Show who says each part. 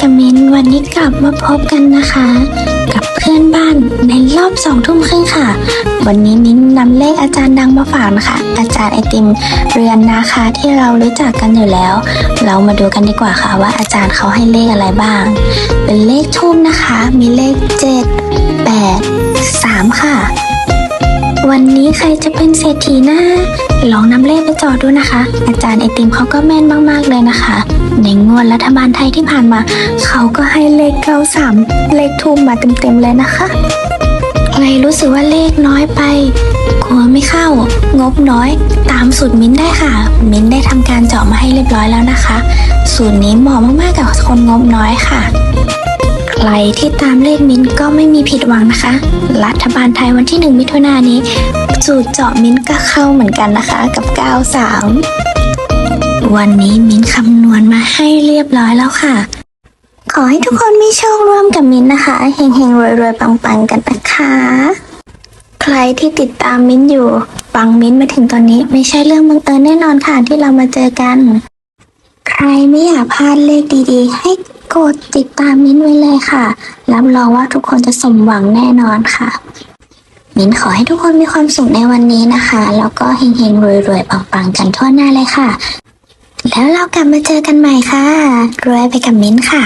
Speaker 1: กับมินวันนี้กลับมาพบกันนะคะ กับเพื่อนบ้านในรอบสองทุ่มครึ่งค่ะ วันนี้มิ้นนำเลขอาจารย์ดังมาฝากนะคะ อาจารย์ไอติมเรือนนาคาที่เรารู้จักกันอยู่แล้ว เรามาดูกันดีกว่าค่ะว่าอาจารย์เขาให้เลขอะไรบ้าง เป็นเลขทุ่มนะคะ มีเลขเจ็ดแปดสามค่ะ วันนี้ใครจะเป็นเศรษฐีนะ ลองนำเลขไปจอดูนะคะ อาจารย์ไอติมเขาก็แม่นมากๆเลยนะคะ ในงวดรัฐบาลไทยที่ผ่านมา เขาก็ให้เลข93เลขทูมมาเต็มๆเลยนะคะใครรู้สึกว่าเลขน้อยไปกลัวไม่เข้า งบน้อย ตามสูตรมิ้นได้ค่ะ มิ้นได้ทำการเจาะมาให้เรียบร้อยแล้วนะคะ สูตรนี้เหมาะมากๆกับคนงบน้อยค่ะ ใครที่ตามเลขมิ้นก็ไม่มีผิดหวังนะคะ รัฐบาลไทยวันที่ 1 มิถุนายนนี้ สูตรเจาะมิ้นก็เข้าเหมือนกันนะคะ กับ 93 วันนี้มิ้นคำนวณมาให้เรียบร้อยแล้วค่ะ ขอให้ทุกคนมีโชคร่วมกับมิ้นนะคะเฮงๆรวยๆปังๆกันนะคะใครที่ติดตามมิ้นอยู่ฟังมิ้นมาถึงตอนนี้ ไม่ใช่เรื่องบังเอิญแน่นอนค่ะที่เรามาเจอกัน ใครไม่อยากพลาดเลขดีๆ ให้ กดติดตามมิ้นไว้เลยค่ะ รับรองว่าทุกคนจะสมหวังแน่นอนค่ะ มิ้นขอให้ทุกคนมีความสุขในวันนี้นะคะ แล้วก็เฮงๆรวยๆปังๆกันทั่วหน้าเลยค่ะ แล้วเรากลับมาเจอกันใหม่ค่ะ รวยไปกับมิ้นค่ะ